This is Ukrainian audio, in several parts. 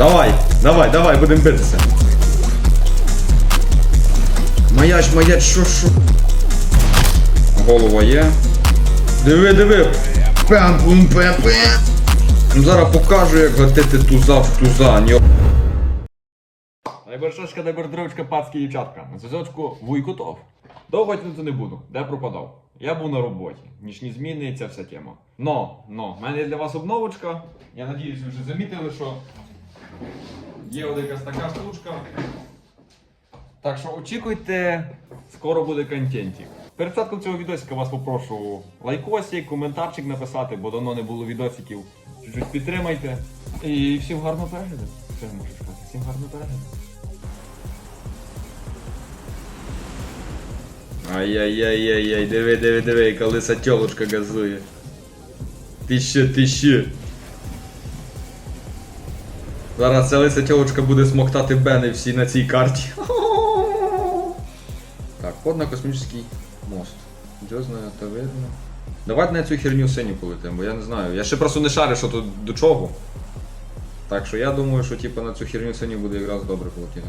Давай, давай, давай, будемо битися. Маяч, маяч, що, що? Голова є. Диви, диви. Пем, пум, пем, пем. Ну зараз покажу, як гатити туза в туза. Ньо. Найбершашка, найбердровичка, пацькі дівчатка. На зв'язочку Вуйкутов. Довго тягнути не буду. Де пропадав? Я був на роботі. Нічні зміни і ця вся тема. Но, но, в мене є для вас обновочка. Я надіюсь, ви вже замітили, що є от якась така штучка. Так що очікуйте, скоро буде контентик. Перед початком цього відосика вас попрошу лайкосик, коментарчик написати, бо давно не було відосиків. Чуть-чуть підтримайте. І всім гарного перегляду. Все я можу сказати. Всім гарного перегляду. Ай-яй-яй-яй-яй, диви, диви, диви, яка лиса тьолочка газує. Ти ще, ти ще. Зараз ця лиса тьолочка буде смоктати бени всі на цій карті. Так, ход на космічний мост. Знаю, то видно. Давайте на цю херню синю полетимо, бо я не знаю. Я ще просто не шарю, що тут до чого. Так що я думаю, що типу, на цю херню синю буде якраз добре полетіти.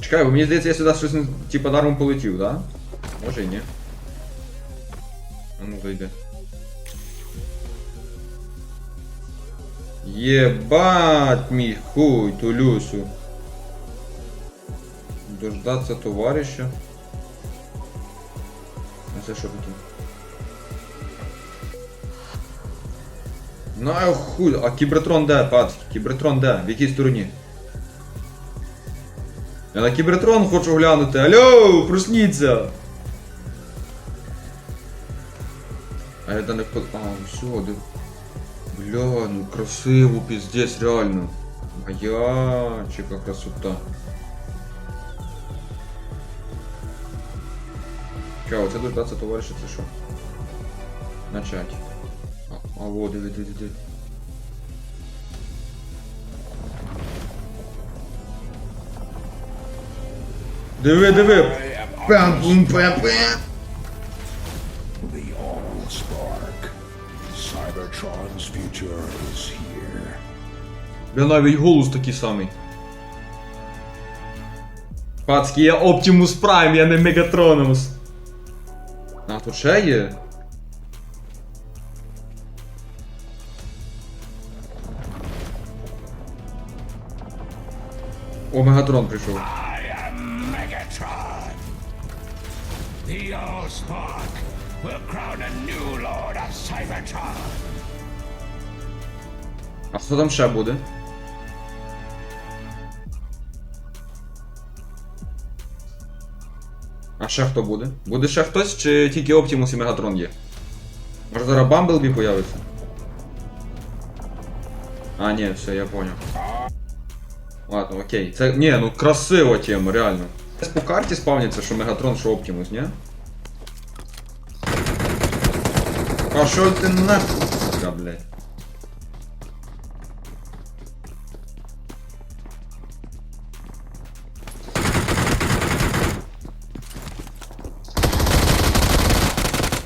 Чекай, бо мені здається, я сюди щось типа даром полетів, да? Може і ні. А ну зайди. Єбать мій хуй тулюсю. Дождаться товариша. А це що таке? Ну хуй, а кібертрон де, пацки? Кібертрон де? В якій стороні? Я на кібертрон хочу глянути. Алло, просніться! А я до не впад... А, все, де... Бля, ну красиво, пиздец, реально. Моя, чека красота. Ча, оце дождаться товариша, це що? Начать. А, а во, диви, диви, диви. Диви, диви. Пям, Cybertron's future is here. Я навіть голос такий самий. Пацки, я Optimus Prime, я не Мегатронус. А, тут ще є? О, Мегатрон прийшов. I am Megatron. The All Spark will crown a new lord of Cybertron. А хто там ще буде? А ще хто буде? Буде ще хтось, чи тільки Оптимус і Мегатрон є? Може зараз Бамблбі появиться? А, ні, все, я понял. Ладно, окей. Це. Ні, ну красива тема, реально. По карті спавняться, що Мегатрон, що Оптимус, ні? А що ти нахуй? Блядь.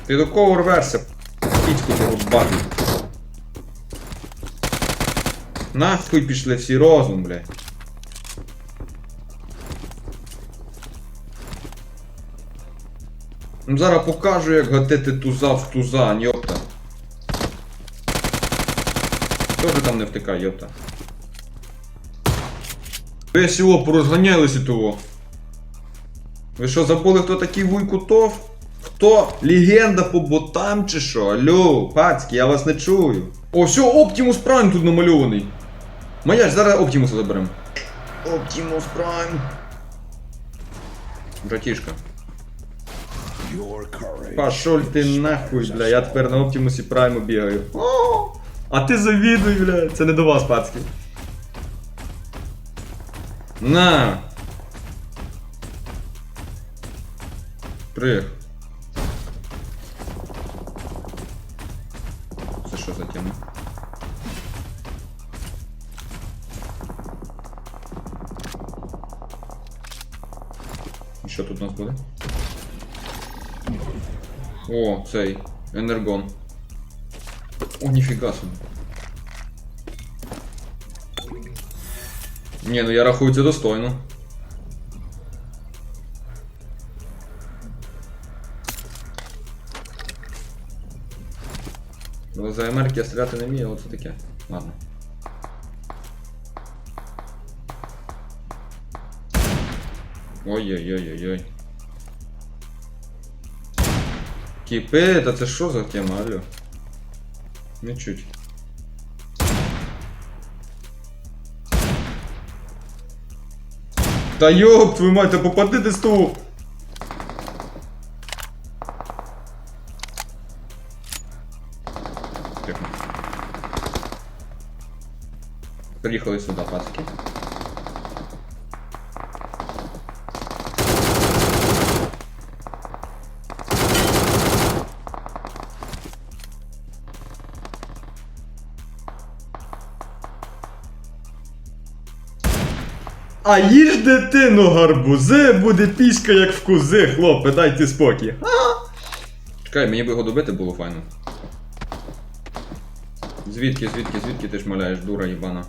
Ти до кого рверся? Пічку ти рубати. Нахуй пішли всі розум, блядь. Ну зараз покажу, як гатити туза в туза, йопта. Тоже там не втикай, йопта. Ви село порозганялися того. Ви що, забули, хто такий Вуйкутов? Хто? Легенда по ботам чи що? Алло, пацки, я вас не чую. О, все, Оптимус Прайм тут намальований. Маяч, зараз Оптимуса заберемо. Оптимус Прайм. Братішка. Пошел ти нахуй, бля, я тепер на Оптимусі Прайму бігаю. О, а ти завідуй, бля. Це не до вас, пацки. На. Прих. Що тут у нас буде? О, цей. Енергон. О, ніфіга собі. Ні, ну я рахую це достойно. За МРК я стріляти не вмію, оце таке. Ладно. Ой-ой-ой-ой-ой. Кіпи, та це що за тема, алло? Нічуть. Та йоп, твою мать, та попади того! Тихо. Приїхали сюди, пацки. А їж дитину гарбузи, буде піська як в кузи, хлопе, дайте спокій. А! Чекай, мені би його добити було файно. Звідки, звідки, звідки ти шмаляєш, дура їбана?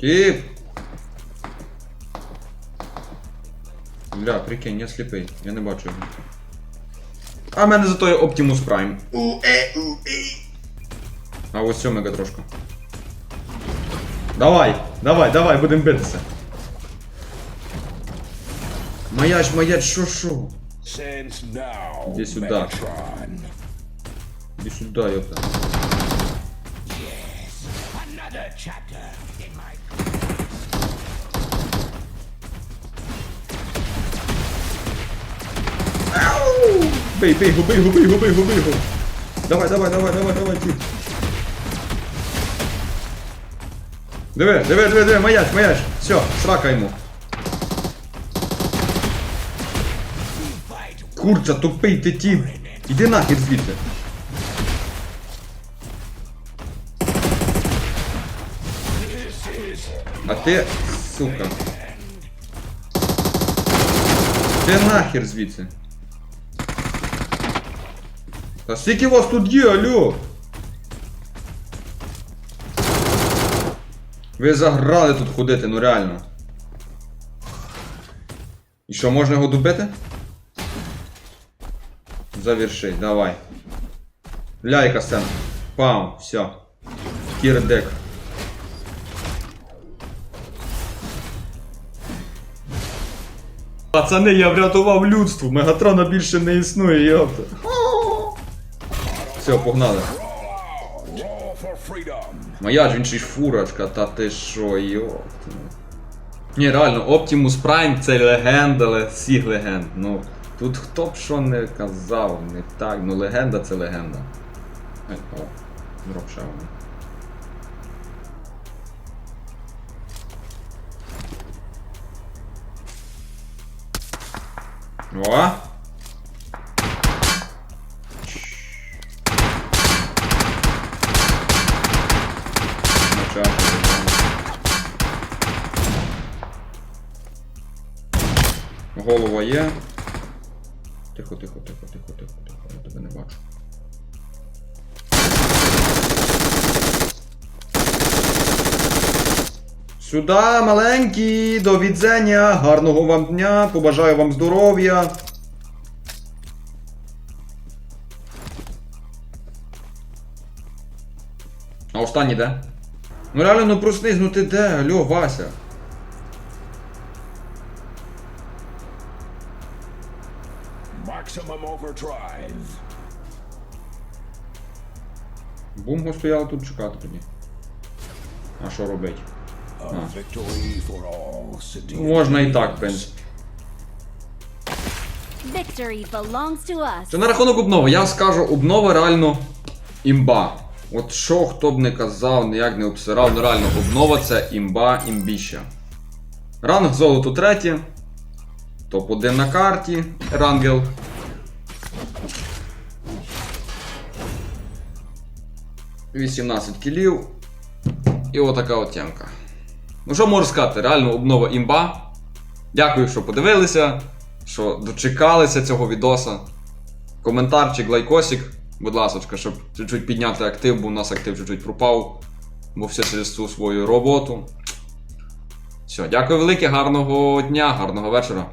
Кіп! Бля, прикинь, я сліпий, я не бачу його. А в мене зато є Optimus Prime. У-е, у-е. А ось цього мегатрошка. Давай, давай, давай, будемо битися. Маяч, маяч, що що? Since now, Иди сюда. Megatron. Іди сюди, йопта. Another chapter in my Бей, бей його, бей його, бей його, бей його, бей його. Давай, давай, давай, давай, давай, ті. Диви, диви, диви, диви, маяч, маяч. Все, срака йому. Курча, тупий ти ті. Іди нахер звідти. А ти, сука. Ти нахер звідси. Та скільки вас тут є, алло? Ви заграли тут ходити, ну реально. І що, можна його добити? Заверши, давай. Ляйка сцена. Пам, все. Кірдек. Пацани, я врятував людство. Мегатрона більше не існує, йопта. Все, погнали. Моя ж він ще й фурочка, та ти шо, йопта. Ні, реально, Optimus Prime це легенда ле- всіх легенд. Ну, тут хто б що не казав, не так, ну легенда це легенда. Дроп ще один. Голова є. Тихо, тихо, тихо, тихо, тихо, тихо, я тебе не бачу. Сюда, маленькі, до відзення, гарного вам дня, побажаю вам здоров'я. А останній де? Ну реально, ну проснись, ну ти де? Алло, Вася. Overdrive. Бумго стояла тут чекати тоді. А що робить? City. Можна і так, в принципі. Victory belongs to us. Це на рахунок обнови. Я скажу, обнова реально імба. От що хто б не казав, ніяк не обсирав, ну реально, обнова це імба, імбіща. Ранг золото третє. Топ-1 на карті. Рангел. «18 кілів. І отака от тємка. Ну що можу сказати, реально обнова імба. Дякую, що подивилися, що дочекалися цього відоса. Коментарчик, лайкосик. Будь ласочка, щоб чуть-чуть підняти актив, бо у нас актив чуть-чуть пропав. Бо все через цю свою роботу. Все, дякую велике, гарного дня, гарного вечора.